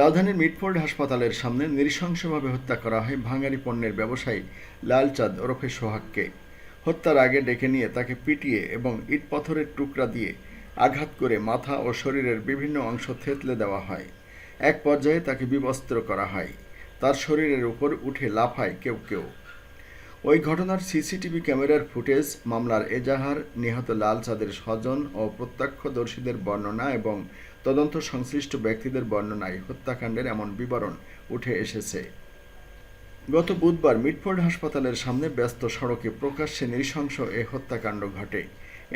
রাজধানীর মিটফোর্ড হাসপাতালের সামনে নৃশংসভাবে হত্যা করা হয় ভাঙারি পণ্যের ব্যবসায়ী লালচাঁদ ওরফে সোহাগকে। হত্যার আগে ডেকে নিয়ে তাকে পিটিয়ে এবং ইট পাথরের টুকরা দিয়ে আঘাত করে মাথা ও শরীরের বিভিন্ন অংশ থেতলে দেওয়া হয়। এক পর্যায়ে তাকে বিবস্ত্র করা হয়। তার শরীরের উপর উঠে লাফায় কেউ কেউ। ওই ঘটনার সিসিটিভি ক্যামেরার ফুটেজ, মামলার এজাহার, নিহত লাল চাঁদের স্বজন ও প্রত্যক্ষদর্শীদের বর্ণনা এবং তদন্ত সংশ্লিষ্ট ব্যক্তিদের বর্ণনায় হত্যাকাণ্ডের এমন বিবরণ উঠে এসেছে। গত বুধবার মিটফোর্ড হাসপাতালের সামনে ব্যস্ত সড়কে প্রকাশ্যে নৃশংস এ হত্যাকাণ্ড ঘটে।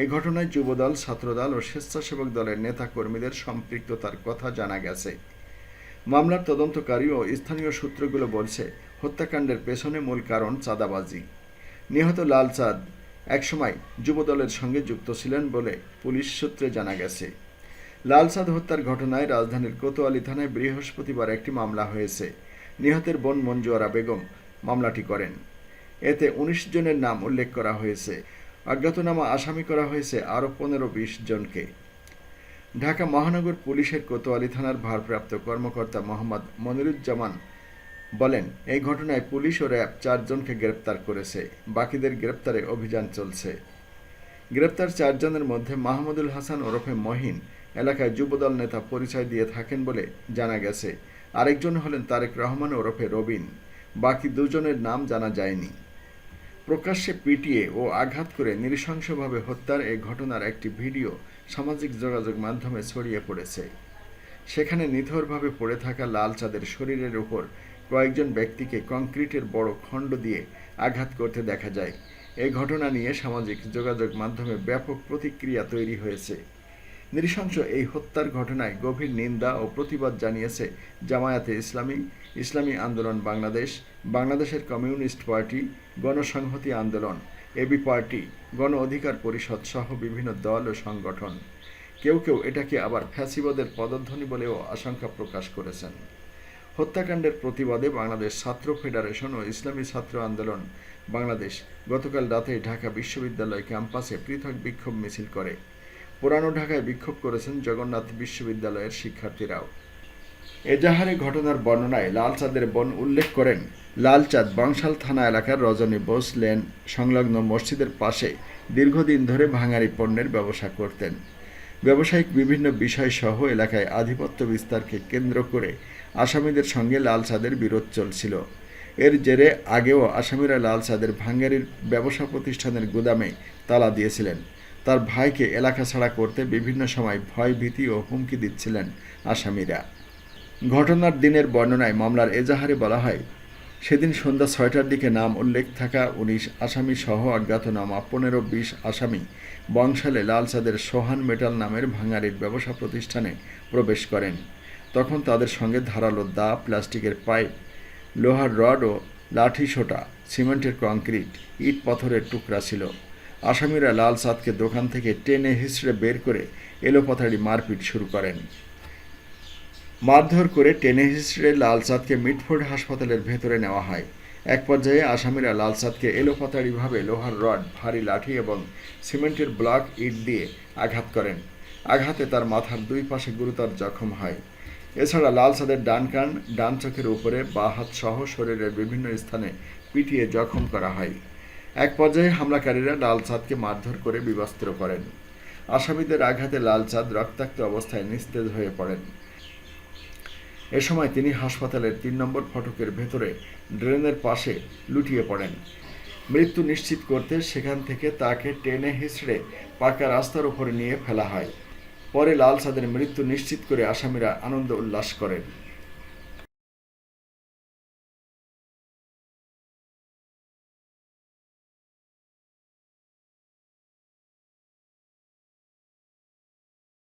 এ ঘটনায় যুবদল, ছাত্রদল ও স্বেচ্ছাসেবক দলের নেতা কর্মীদের সম্পৃক্ততার কথা জানা গেছে। মামলার তদন্তকারী ও স্থানীয় সূত্রগুলো বলছে হত্যাকাণ্ডের পেছনে মূল কারণ চাঁদাবাজি। নিহত লাল চাঁদ একসময় যুবদলের সঙ্গে যুক্ত ছিলেন বলে পুলিশ সূত্রে জানা গেছে। লাল চাঁদ হত্যার ঘটনায় রাজধানীর কোতোয়ালি থানায় বৃহস্পতিবার একটি মামলা হয়েছে। নিহতের বোন মঞ্জুয়ারা বেগম মামলাটি করেন। এতে উনিশ জনের নাম উল্লেখ করা হয়েছে। অজ্ঞাতনামা আসামি করা হয়েছে আরও পনেরো বিশ জনকে। ঢাকা মহানগর পুলিশের কোতোয়ালি থানার ভারপ্রাপ্ত কর্মকর্তা মোহাম্মদ মনিরুজ্জামান বলেন, এই ঘটনায় পুলিশ ও র্যাব চারজনকে গ্রেপ্তার করেছে। বাকিদের গ্রেপ্তারে অভিযান চলছে। গ্রেপ্তার চারজনের মধ্যে মাহমুদুল হাসান ওরফে মহিন এলাকায় যুবদল নেতা পরিচয় দিয়ে থাকেন বলে জানা গেছে। আরেকজন হলেন তারেক রহমান ওরফে রবিন। বাকি দুজনের নাম জানা যায়নি। প্রকাশ্যে পিটিয়ে ও আঘাত করে নৃশংসভাবে হত্যার এই ঘটনার একটি ভিডিও সামাজিক যোগাযোগ মাধ্যমে ছড়িয়ে পড়েছে। সেখানে নিথরভাবে পড়ে থাকা লাল চাঁদের শরীরের উপর কয়েকজন ব্যক্তিকে কংক্রিটের বড় খণ্ড দিয়ে আঘাত করতে দেখা যায়। এই ঘটনা নিয়ে সামাজিক যোগাযোগ মাধ্যমে ব্যাপক প্রতিক্রিয়া তৈরি হয়েছে। নৃশংস এই হত্যার ঘটনায় গভীর নিন্দা ও প্রতিবাদ জানিয়েছে জামায়াতে ইসলামী ইসলামী আন্দোলন বাংলাদেশ, বাংলাদেশের কমিউনিস্ট পার্টি, গণসংহতি আন্দোলন, এবি পার্টি, গণ অধিকার পরিষদ সহ বিভিন্ন দল ও সংগঠন। কেউ কেউ এটাকে আবার ফ্যাসিবাদের পদধ্বনি বলেও আশঙ্কা প্রকাশ করেছেন। হত্যাকাণ্ডের প্রতিবাদে বাংলাদেশ ছাত্র ফেডারেশন ও ইসলামী ছাত্র আন্দোলন বাংলাদেশ গতকাল রাতে ঢাকা বিশ্ববিদ্যালয় ক্যাম্পাসে পৃথক বিক্ষোভ মিছিল করে। পুরানো ঢাকায় বিক্ষোভ করেছেন জগন্নাথ বিশ্ববিদ্যালয়ের শিক্ষার্থীরাও। এজাহারে ঘটনার বর্ণনায় লালচাঁদের বন উল্লেখ করেন লাল চাঁদ বাংশাল থানা এলাকার রজনী বোস লেন সংলগ্ন মসজিদের পাশে দীর্ঘদিন ধরে ভাঙারি পণ্যের ব্যবসা করতেন। ব্যবসায়িক বিভিন্ন বিষয় সহ এলাকায় আধিপত্য বিস্তারকে কেন্দ্র করে আসামিদের সঙ্গে লাল চাঁদের বিরোধ চলছিল। এর জেরে আগেও আসামিরা লাল চাঁদের ভাঙ্গারির ব্যবসা প্রতিষ্ঠানের গুদামে তালা দিয়েছিলেন। তার ভাইকে এলাকা ছাড়া করতে বিভিন্ন সময় ভয় ভীতি ও হুমকি দিচ্ছিলেন আসামিরা। ঘটনার দিনের বর্ণনায় মামলার এজাহারে বলা হয় সেদিন সন্ধ্যা ছয়টার দিকে নাম উল্লেখ থাকা উনিশ আসামি সহ অজ্ঞাতনামা পনেরো বিশ আসামি বংশালে লালচাঁদের সোহান মেটাল নামের ভাঙারির ব্যবসা প্রতিষ্ঠানে প্রবেশ করেন। তখন তাদের সঙ্গে ধারালো দা, প্লাস্টিকের পাইপ, লোহার রড ও লাঠি সোটা, সিমেন্টের কংক্রিট, ইট পাথরের টুকরা ছিল। আসামিরা লাল দোকান থেকে টেনে হিসড়ে বের করে এলোপাথাড়ি মারপিট শুরু করেন। মারধর করে টেনে হিসড়ে লাল চাঁদকে মিটফোর্ড হাসপাতালের ভেতরে নেওয়া হয়। এক পর্যায়ে আসামিরা লাল চাঁদকে এলোপাতাড়িভাবে লোহার রড, ভারী লাঠি এবং সিমেন্টের ব্লক ইট দিয়ে আঘাত করেন। আঘাতে তার মাথার দুই পাশে গুরুতর জখম হয়। এছাড়া লাল চাঁদের ডান কান, ডান চোখের উপরে বা হাত সহ শরীরের বিভিন্ন স্থানে পিটিয়ে জখম করা হয়। এক পর্যায়ে হামলাকারীরা লাল চাঁদকে মারধর করে বিবস্ত্র করেন। আসামিদের আঘাতে লাল চাঁদ রক্তাক্ত অবস্থায় নিস্তেজ হয়ে পড়েন। এ সময় তিনি হাসপাতালের তিন নম্বর ফটকের ভেতরে ড্রেনের পাশে লুটিয়ে পড়েন। মৃত্যু নিশ্চিত করতে সেখান থেকে তাকে টেনে হিঁচড়ে পাকা রাস্তার উপরে নিয়ে ফেলা হয়। পরে লাল সাদের মৃত্যু নিশ্চিত করে আসামিরা আনন্দ উল্লাস করেন।